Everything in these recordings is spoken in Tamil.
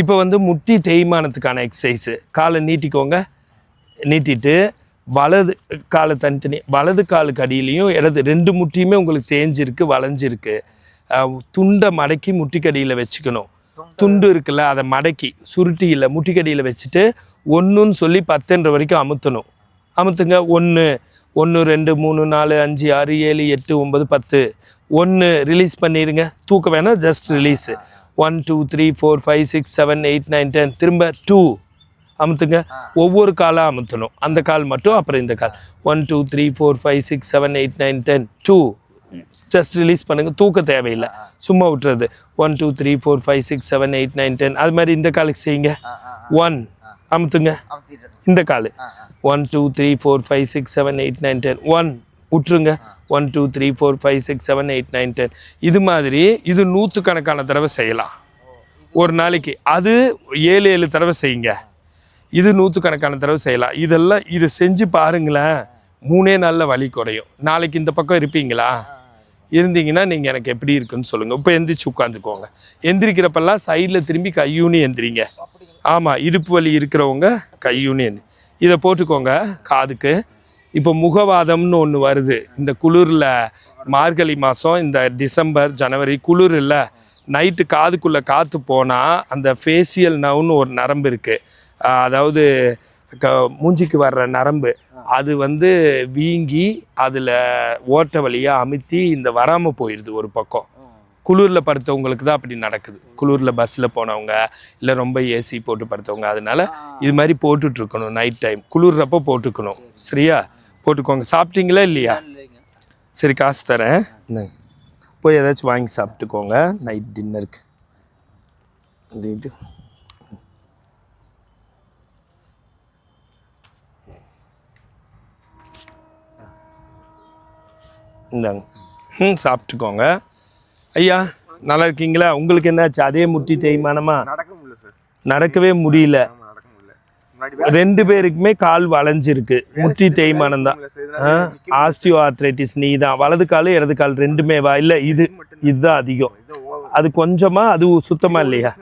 இப்போ வந்து முட்டி தேய்மானத்துக்கான எக்ஸசைஸு காலை நீட்டிக்கோங்க. நீட்டிட்டு வலது காலை தனித்தனி வலது காலுக்கு அடியிலையும் இடது ரெண்டு முட்டியுமே உங்களுக்கு தேஞ்சிருக்கு வளைஞ்சிருக்கு. துண்டை மடக்கி முட்டிக்கடியில் வச்சுக்கணும். துண்டு. இருக்குல்ல அதை மடக்கி சுருட்டியில் முட்டிக்கடியில் வச்சுட்டு ஒன்றுன்னு சொல்லி பத்துன்ற வரைக்கும் அமுத்தணும். அமுத்துங்க. ஒன்று ஒன்று ரெண்டு மூணு நாலு அஞ்சு ஆறு ஏழு எட்டு ஒன்பது பத்து. ஒன்று ரிலீஸ் பண்ணிடுங்க தூக்க வேணாம் just release one two three four five six seven eight nine ten திரும்ப டூ அமுத்துங்க. ஒவ்வொரு காலாக அமுத்தணும். அந்த கால் மட்டும் அப்புறம் இந்த கால். One two three four five six seven eight nine ten two just release பண்ணுங்க. தூக்க தேவையில்லை. சும்மா விட்டுறது. One two three four five six seven eight nine ten அது மாதிரி இந்த காலுக்கு செய்யுங்க. ஒன் அமுத்துங்க. இந்த கால். One two three four five six seven eight nine ten one விட்டுருங்க one two three four five six seven eight nine ten இது மாதிரி இது நூற்றுக்கணக்கான தடவை செய்யலாம். ஒரு நாளைக்கு. அது ஏழு ஏழு தடவை செய்யுங்க. இது நூற்றுக்கணக்கான தடவை செய்யலாம். இதெல்லாம் இது செஞ்சு பாருங்களேன். மூணே நாளில் வலி குறையும். நாளைக்கு இந்த பக்கம் இருப்பீங்களா? இருந்தீங்கன்னா நீங்கள் எனக்கு எப்படி இருக்குன்னு சொல்லுங்கள் இப்போ எந்திரிச்சு உட்காந்துக்கோங்க எந்திரிக்கிறப்பெல்லாம் சைடில் திரும்பி கையூனி எந்திரிங்க. ஆமாம் இடுப்பு வலி இருக்கிறவங்க கையூனி எந்திரி இதை போட்டுக்கோங்க காதுக்கு. இப்போ முகவாதம்னு ஒன்று வருது. இந்த குளிரில் மார்கழி மாதம் இந்த டிசம்பர் ஜனவரி குளிர் இல்லை நைட்டு காதுக்குள்ளே காற்று போனால் அந்த ஃபேசியல் நவுன்னு ஒரு நரம்பு இருக்குது அதாவது க மூஞ்சிக்கு வர்ற நரம்பு. அது வந்து வீங்கி அதில் ஓட்ட வழியாக அமுத்தி இந்த வராமல் போயிடுது ஒரு பக்கம். குளிரில் படுத்தவங்களுக்கு தான் அப்படி நடக்குது. குளிரில் பஸ்ஸில் போனவங்க இல்லை ரொம்ப ஏசி போட்டு படுத்தவங்க அதனால இது மாதிரி போட்டுட்டு இருக்கணும் நைட் டைம் குளிர்றப்போ போட்டுக்கணும். சரியா? போட்டுக்கோங்க. சாப்பிட்டீங்களா இல்லையா? சரி காசு தரேன். போய் ஏதாச்சும் வாங்கி சாப்பிட்டுக்கோங்க. நைட் டின்னருக்கு இது இது. இந்தாங்க. ம் சாப்பிட்டுக்கோங்க. ஐயா நல்லா இருக்கீங்களா? உங்களுக்கு என்னாச்சு? அதே முட்டி தேய்மானமா? நடக்க முடியல சார். நடக்கவே முடியல. ரெண்டு பேருக்குமே கால் வளைஞ்சிருக்கு. முட்டி தேய்மானம் தான். ஆஸ்டியோ ஆர்த்ரைட்டிஸ் நீ தான். வலது கால் இடது கால் ரெண்டுமே வா. இல்லை இது இதுதான் அதிகம். அது கொஞ்சமா அது சுத்தமா இல்லையா?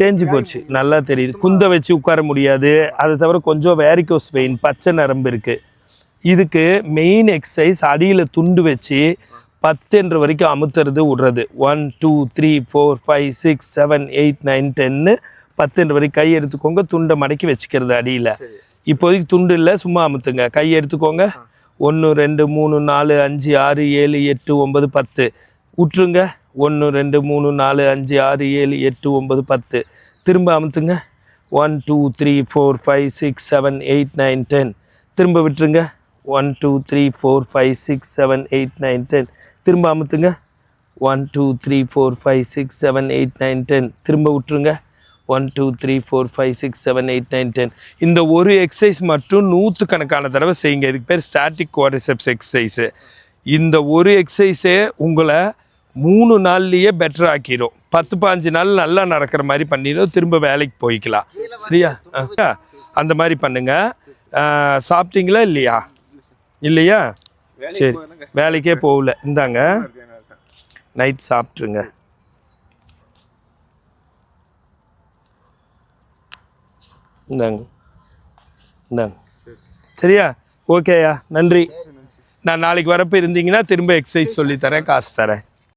தேஞ்சு போச்சு. நல்லா தெரியுது. குந்த வச்சு உட்கார முடியாது. அதை தவிர கொஞ்சம் வேரிகோஸ் வெயின் பச்சை நரம்பு இருக்கு. இதுக்கு மெயின் எக்ஸசைஸ் அடியில் துண்டு வச்சு பத்துன்ற வரைக்கும் அமுத்துறது விடுறது. One two three four five six seven eight nine டென்னு பத்துன்ற வரைக்கும் கை எடுத்துக்கோங்க துண்டை மடக்கி வச்சுக்கிறது அடியில். இப்போதைக்கு துண்டு இல்லை சும்மா அமுத்துங்க. கை எடுத்துக்கோங்க. ஒன்று ரெண்டு மூணு நாலு அஞ்சு ஆறு ஏழு எட்டு ஒன்பது பத்து. விட்டுருங்க ஒன்று ரெண்டு மூணு நாலு அஞ்சு ஆறு ஏழு எட்டு ஒன்பது பத்து. திரும்ப அமுத்துங்க. One two three four five six seven eight nine ten திரும்ப விட்டுருங்க. One two three four five six seven eight nine ten திரும்ப அமுத்துங்க. One two three four five six seven eight nine ten திரும்ப விட்டுருங்க. One two three four five six seven eight nine ten இந்த ஒரு எக்ஸசைஸ் மட்டும் நூற்றுக்கணக்கான தடவை செய்யுங்க. இதுக்கு பேர் ஸ்டாட்டிக் குவாரிசெப்ஸ் எக்ஸசைஸு இந்த ஒரு எக்ஸசைஸே உங்களை மூணு நாள்லயே பெட்டர் ஆக்கிடும் பத்து பாஞ்சு நாள் நல்லா நடக்கிற மாதிரி பண்ணிடும் திரும்ப வேலைக்கு போய்க்கலாம். சரியா? அந்த மாதிரி பண்ணுங்க. ஆ, சாப்பிட்டீங்களா இல்லையா? இல்லையா? சரி. வேலைக்கே போகல. இந்தாங்க. நைட் சாப்பிட்ருங்க இந்தாங்க இந்தாங்க சரியா? ஓகேயா நன்றி. நான் நாளைக்கு வரப்போ இருந்தீங்கன்னா திரும்ப எக்ஸசைஸ் சொல்லித்தரேன் காசு தரேன்.